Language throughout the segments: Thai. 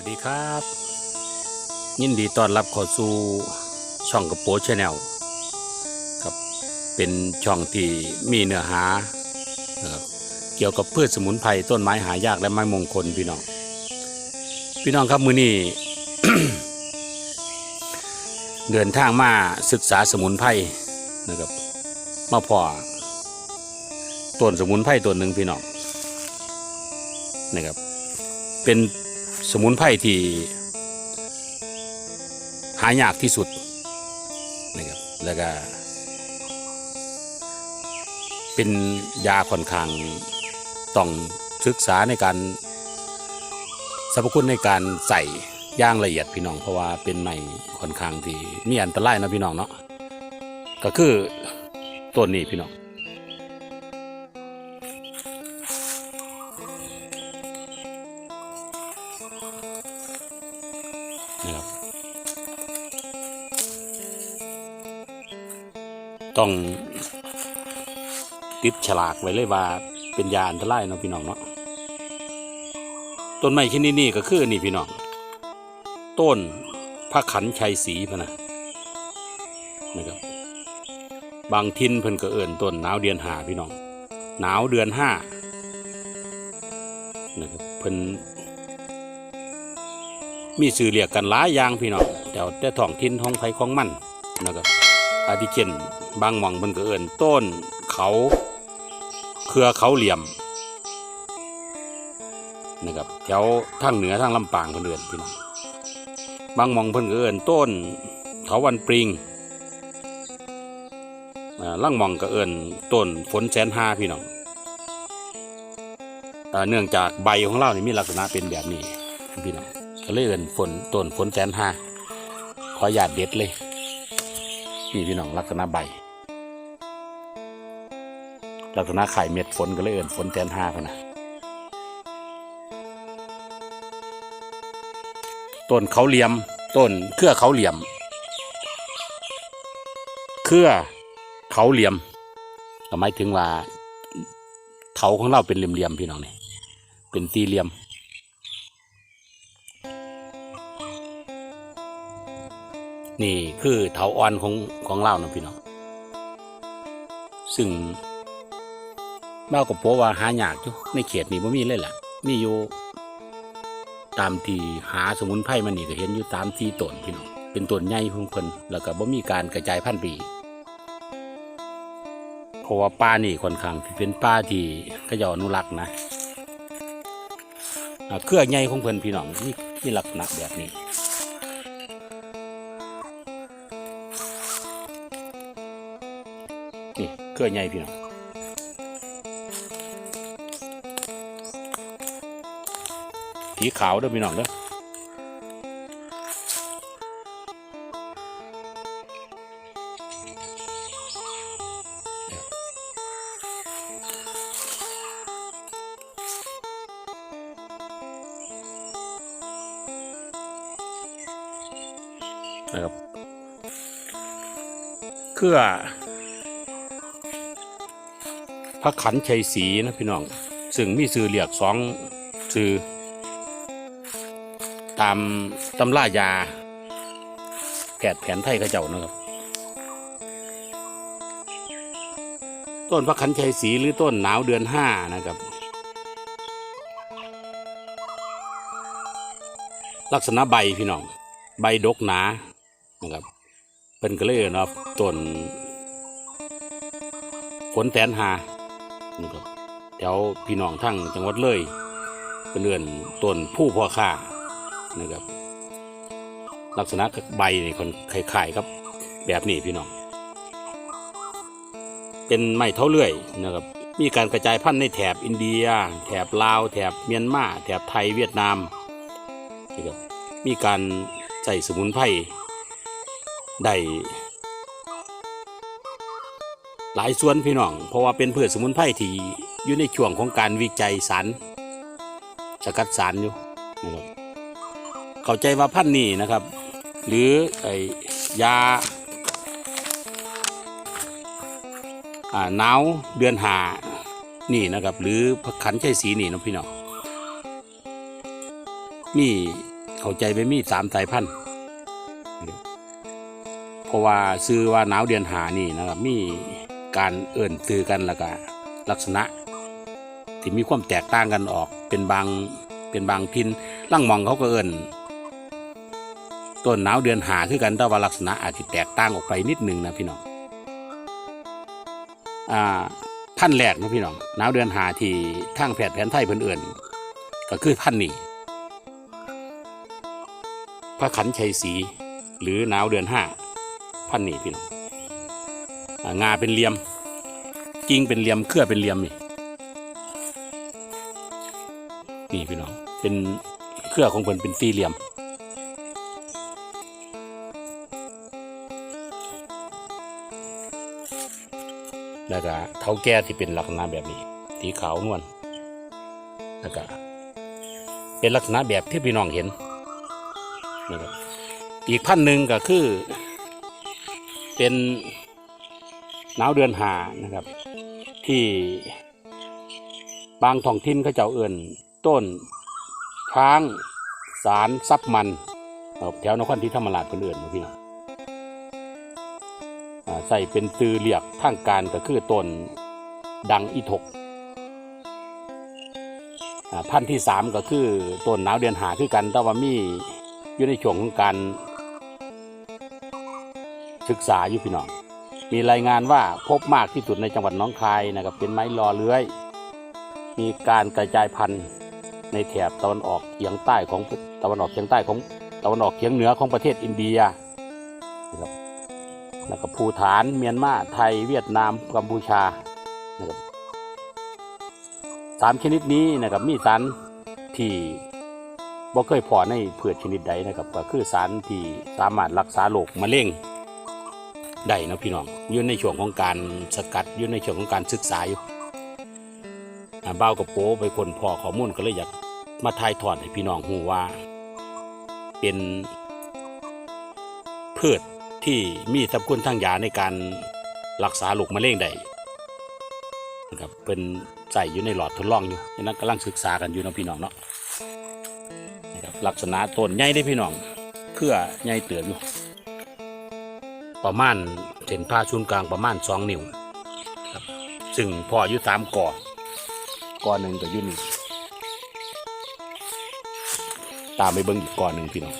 วัสดีครับ ยินดีต้อนรับเข้าสู่ช่องกระโปรงชาแนลครับเป็นช่องที่มีเนื้อหานะครับเกี่ยวกับพืชสมุนไพรต้นไม้หายากและไม้มงคลพี่น้อง พี่น้องครับมือนี้ เดินทางมาศึกษาสมุนไพรนะครับมาพอต้นสมุนไพรต้นหนึ่งพี่น้องนะครับเป็น สมุนไพรที่หายากที่สุดนะครับแล้วก็ เป็นยาค่อนข้างต้องศึกษาในการสรรพคุณในการใส่ย่างละเอียดพี่น้อง เพราะว่าเป็นใหม่ค่อนข้างที่มีอันตรายนะพี่น้องเนาะก็คือต้นนี้พี่น้อง ต้องติดฉลากไว้เลยว่าเป็นยาอันตรายเนาะพี่น้องเนาะต้นไม้ชนิดนี้ก็คือนี่พี่น้องต้นพระขันชัยศรีพะนะนะครับ บางทินเพิ่นก็เอิ่นต้นหนาวเดือนหาพี่น้องหนาวเดือนห้านะครับเพิ่นมีสื่อเรียกกันหลายอย่างพี่น้องแต่แต่ท้องถิ่นท้องไผของมันนะครับ อาทิเช่นบางหม่องมันก็เอิ้นต้นเขาเครือเขาเหลี่ยมนะครับแถวทางเหนือทางลำปางเพิ่นเอิ้นพี่น้องบางหม่องเพิ่นก็เอิ้นต้นเขาวันปริงล่างมองก็เอินต้นฝนแสนห้าพี่น้องอ่าเนื่องจากใบของเรานี่มีลักษณะเป็นแบบนี้พี่น้องก็เลยเอินฝนต้นฝนแสนห้าขอหยาดเด็ดเลย นี่พี่น้องลักษณะใบ ลักษณะไข่เม็ดฝนก็เลยเอินฝนแสนห้าพนะต้นเขาเหลี่ยม ต้นเครือเขาเหลี่ยม เครือเขาเหลี่ยมก็หมายถึงว่าเขาของเราเป็นเหลี่ยมๆพี่น้องนี่เป็นตีเหลี่ยม นี่คือเถาอ่อนของของเรานะพี่น้องซึ่งเบ้ากับโปว่าหายากอยู่ในเขตนี้บ่มีเลยแหละมีอยู่ตามที่หาสมุนไพรมันนี่ก็เห็นอยู่ตามที่ต้นพี่น้องเป็นต้นใหญ่ของเพิ่นแล้วก็บ่มีการกระจายพันธุ์ปีเพราะว่าป่านี่ค่อนข้างเป็นป่าที่ขาเจ้อนุรักษ์นะเครือใหญ่ของเพิ่นพี่น้องนี่นี่ลักษณะแบบนี้ นี่เครือใหญ่พี่น้องสีขาวเด้อพี่น้องเด้อนะครับเครือ ระขันชัยศรีนะพี่น้อง ซึ่งมีสื่อเรียกสองสื่อตามตำรายาแพทย์แผนไทยเขาเจ้านะครับ ต้นพระขันชัยศรีหรือต้นหนาวเดือนห้านะครับ ลักษณะใบพี่น้อง ใบดกหนานะครับเป็นก็เลยเอิ้นว่าต้นฝนแสนหา นะครับแถวพี่น้องทั้งจังหวัดเลยเป็นเรือนต้นผู้พ่อค่านะครับ ลักษณะใบนี่คนคล้ายๆครับ แบบนี้พี่น้อง เป็นไม้เท้าเลื่อยนะครับ มีการกระจายพันธุ์ในแถบอินเดีย แถบลาว แถบเมียนมาแถบไทยเวียดนามนะครับมีการใส่สมุนไพรได้ หลายส่วนพี่น้อง เพราะว่าเป็นพืชสมุนไพรที่อยู่ในช่วงของการวิจัยสารสกัดสารอยู่นะครับเข้าใจว่าพันธุ์นี้นะครับ หรือไอ้ยาอ่าหนาวเดือนหานี่นะครับ หรือผักขันชัยสีนี่นะพี่น้องมีเข้าใจไปมีสามสายพันธุ์เพราะว่าซื้อว่าหนาวเดือนหานี่นะครับมี การเอิ่นซื้อกันแล้วก็ลักษณะ ที่มีความแตกต่างกันออกเป็นบางเป็นบางพินล่างมองเขาก็เอิ่นต้นหนาวเดือนหาคือกันแต่ว่าลักษณะอาจจะแตกต่างออกไปนิดหนึ่งนะพี่น้องอ่าพันแรกนะพี่น้องหนาวเดือนหาที่ทางแพทย์แผนไทยเพิ่นเอิ่นก็คือพันนี้พระขันชัยศรีหรือหนาวเดือนห้าพันนี่พี่น้อง งาเป็นเหลี่ยม กิ่งเป็นเหลี่ยมเครือเป็นเหลี่ยมนี่นี่พี่น้องเป็นเครือของเพิ่นเป็นสี่เหลี่ยมแล้วก็เท้าแก่ที่เป็นลักษณะแบบนี้สีขาวนวลแล้วก็เป็นลักษณะแบบที่พี่น้องเห็นนะครับอีกพันหนึ่งก็คือเป็น หนาวเดือนหานะครับ ที่บางท้องถิ่นเขาเจ้าเอื่นต้นช้างสารซับมันแถวนครที่ธรรมราชเพิ่นอื่นนะพี่น้องอ่าใส่เป็นตือเรียกทางการก็คือต้นดังอีถกอ่าพันธุ์ที่สามก็คือต้นหนาวเดือนหาคือกันแต่ว่ามีอยู่ในช่วงของการศึกษาอยู่พี่น้อง มีรายงานว่าพบมากที่สุดในจังหวัดน้องคายนะครับเป็นไม้รอเลื้อย มีการกระจายพันธุ์ในแถบตะวันออกเฉียงใต้ของตะวันออกเฉียงใต้ของตะวันออกเฉียงเหนือของประเทศอินเดียนะครับแล้วก็ภูฐานเมียนมาไทยเวียดนามกัมพูชานะครับสามชนิดนี้นะครับมีสารที่บ่เคยพอในพืชชนิดใดนะครับก็คือสารที่สามารถรักษาโรคมะเร็ง ได้นะพี่น้องอยู่ในช่วงของการสกัดอยู่ในช่วงของการศึกษาอยู่อ่าเบ้ากับโป้ไปคนพอข้อมูลก็เลยอยากมาทายทอดให้พี่น้องหูว่า เป็นพืชที่มีสรรพคุณทางยาในการรักษาโรคมะเร็งได้นะครับเป็นใส่อยู่ในหลอดทดลองอยู่ฉะนั้นกำลังศึกษากันอยู่นะพี่น้องเนาะนะครับลักษณะต้นใหญ่ได้พี่น้องเครือใหญ่เตือนอยู่ ประมาณเส้นผ่าศูนย์กลางประมาณสองนิ้วครับ ซึ่งพออยู่สามก่อกอหนึ่งก็อยุ่นี่ตามไปเบิ้งอีกก่อหนึ่งพี่น้อง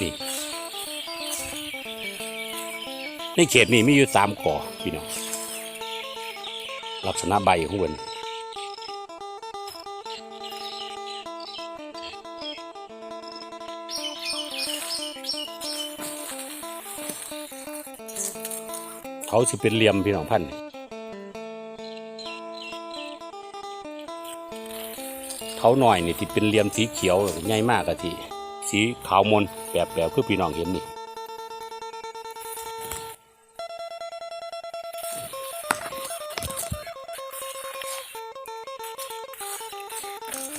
นี่ในเขตนี้มีอยู่สามก่อพี่น้องลักษณะใบของมัน เขาสิเป็นเหลี่ยมพี่น้องพันธุ์เขาหน่อยนี่ที่เป็นเหลี่ยมสีเขียวใหญ่มากอะทีสีขาวมนแบบแบบคือพี่น้องเห็นนี่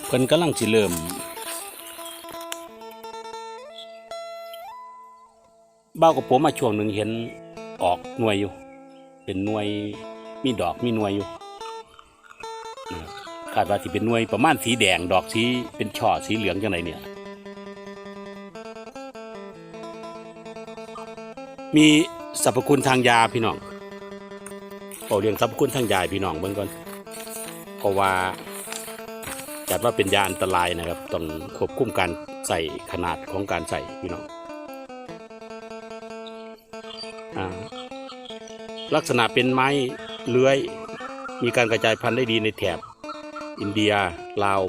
เพิ่นกำลังสิเริ่มเบ้ากับผมมาช่วงหนึ่งเห็นออกหน่วยอยู่ เป็นหน่วยมีดอกมีหน่วยอยู่คาดว่าสิเป็นหน่วยประมาณสีแดงดอกสีเป็นช่อสีเหลืองจังไรเนี่ยมีสรรพคุณทางยาพี่น้องเอาเรื่องสรรพคุณทางยาพี่น้องเบิ่งก่อนเพราะว่าจัดว่าเป็นยาอันตรายนะครับต้องควบคุมการใส่ขนาดของการใส่พี่น้อง ลักษณะเป็นไม้เลื้อย มีการกระจายพันธุ์ได้ดีในแถบ อินเดีย ลาว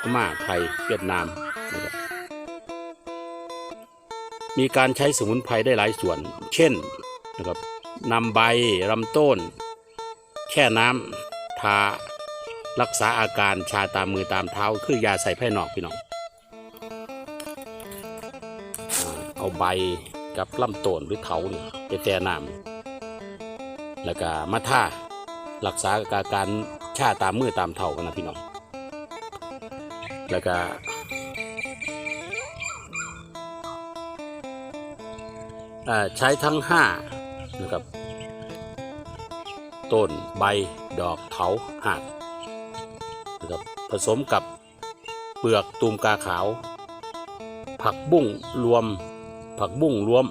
พม่าไทย เวียดนามนะครับมีการใช้สมุนไพรได้หลายส่วน เช่นนะครับนำใบลำต้นแช่น้ำทารักษาอาการชาตามมือตามเท้า คือยาใส่ไผ่นอกพี่น้องเอาใบกับลำต้นหรือเถาเนี่ยไปแต่น้ำ แล้วก็มาท่ารักษาอาการชาตามมือตามเท้ากันนะพี่น้อง แล้วก็ใช้ทั้งห้านะครับ ต้นใบดอกเถาหากผสมกับเปลือกตูมกาขาว ผักบุ้งรวม ผักบุ้งรวม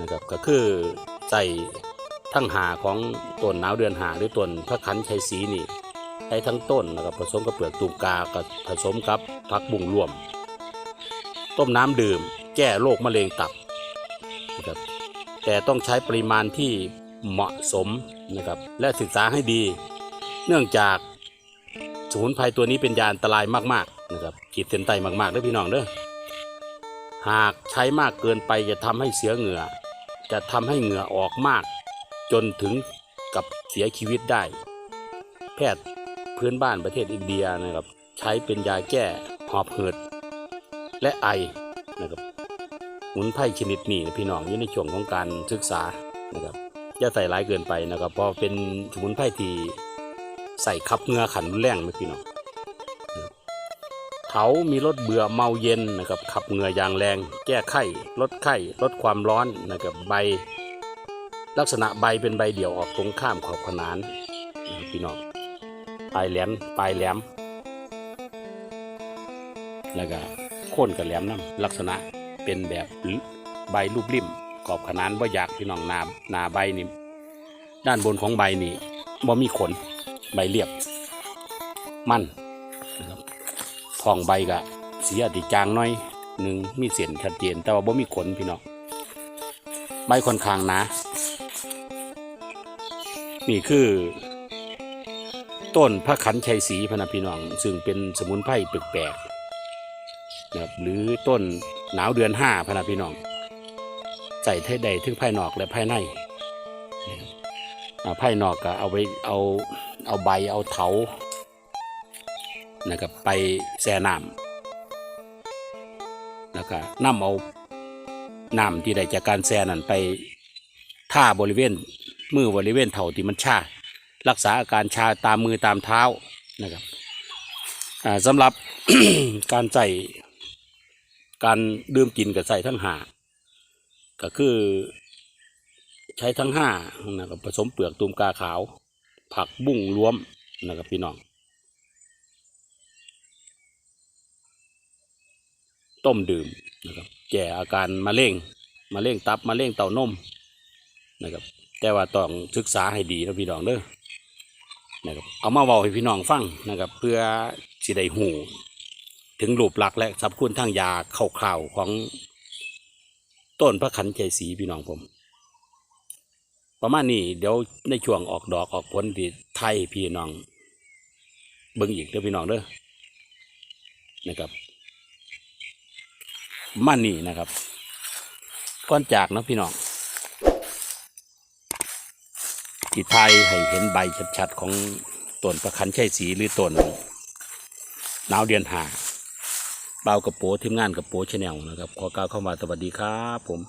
นะครับก็คือ ใส่ทั้งหาของต้นหนาวเดือนหาหรือต้นพระขันชัยศรีนี่ใช้ทั้งต้นนะครับผสมกับเปลือกตูมกากับผสมกับผักบุ้งรวม ต้มน้ำดื่ม แก้โรคมะเร็งตับนะครับแต่ต้องใช้ปริมาณที่เหมาะสมนะครับและศึกษาให้ดี เนื่องจากสมุนไพรตัวนี้เป็นยาอันตรายมากๆนะครับขีดเส้นใต้มากๆเด้อพี่น้องเด้อหากใช้มากเกินไปจะทำให้เสียเหงื่อ จะทำให้เหงื่อออกมาก จนถึงกับเสียชีวิตได้ แพทย์พื้นบ้านประเทศอินเดียนะครับ ใช้เป็นยาแก้หอบหืดและไอนะครับสมุนไพรชนิดนี้นะพี่น้องอยู่ในช่วงของการศึกษานะครับอย่าใส่ร้ายเกินไปนะครับ เพราะเป็นสมุนไพรที่ใส่ขับเหงือขันรุนแรงนะพี่น้อง เขามีรสเบื่อเมาเย็นนะครับขับเหงืออย่างแรง แก้ไข้ลดไข้ลดความร้อนนะครับใบ ลักษณะใบเป็นใบเดี่ยวออกตรงข้ามขอบขนานพี่น้องปลายแหลมปลายแหลม แล้วก็โค่นกับแหลมน้ำลักษณะเป็นแบบใบรูปริมขอบขนานว่าอยากพี่น้องหนาหนาใบนี่ด้านบนของใบนี่บ่มีขนใบเรียบ มันน ท้องใบก็สีอาจจะจางน้อยหนึ่งมีเส้นชัดเจน แต่ว่าบ่มีขนพี่น้องใบค่อนข้างหนานี่คือ ต้นพระขันชัยศรีพนะพี่น้อง ซึ่งเป็นสมุนไพรแปลกๆนะครับหรือต้นหนาวเดือนห้าพนะพี่น้อง ใส่ไทยใดทั้งภายนอกและภายในนะครับอ่าภายนอกก็เอาไปเอาเอาใบเอาเถา นะครับไปแช่น้ำแล้วก็นำเอาน้ำที่ได้จากการแช่นั้นไปท่าบริเวณมือบริเวณเถาที่มันชา รักษาอาการชาตามมือตามเท้านะครับสำหรับการใส่การดื่มกินกับใส่ทั้งหาก็คือใช้ทั้งห้านะครับผสมเปลือกตูมกาขาว ผักบุ้งรวมนะครับพี่น้อง ต้มดื่มนะครับแก่อาการมะเร็งมะเร็งตับมะเร็งเต้านมนะครับแต่ว่าต้องศึกษาให้ดีนะพี่น้องเด้อนะครับเอามาเว้าให้พี่น้องฟังนะครับ เพื่อสิได้หูถึงรูปลักษณ์และสรรพคุณทางยาคร่าวๆของต้นพระขันใจสีพี่น้องผม ประมาณนี้เดี๋ยวในช่วงออกดอกออกผลที่ไทยพี่น้อง เบิ่งอีกเด้อพี่น้องเด้อนะครับ ประมาณนี้นะครับก้อนจากนะพี่น้องที่ไทยให้เห็นใบชัดๆของต้นประคันชัยสีหรือต้นหนาวเดือนหาเบากระโปทีมงานกระโปชแนลนะครับ ขอกล่าวเข้ามาสวัสดีครับผม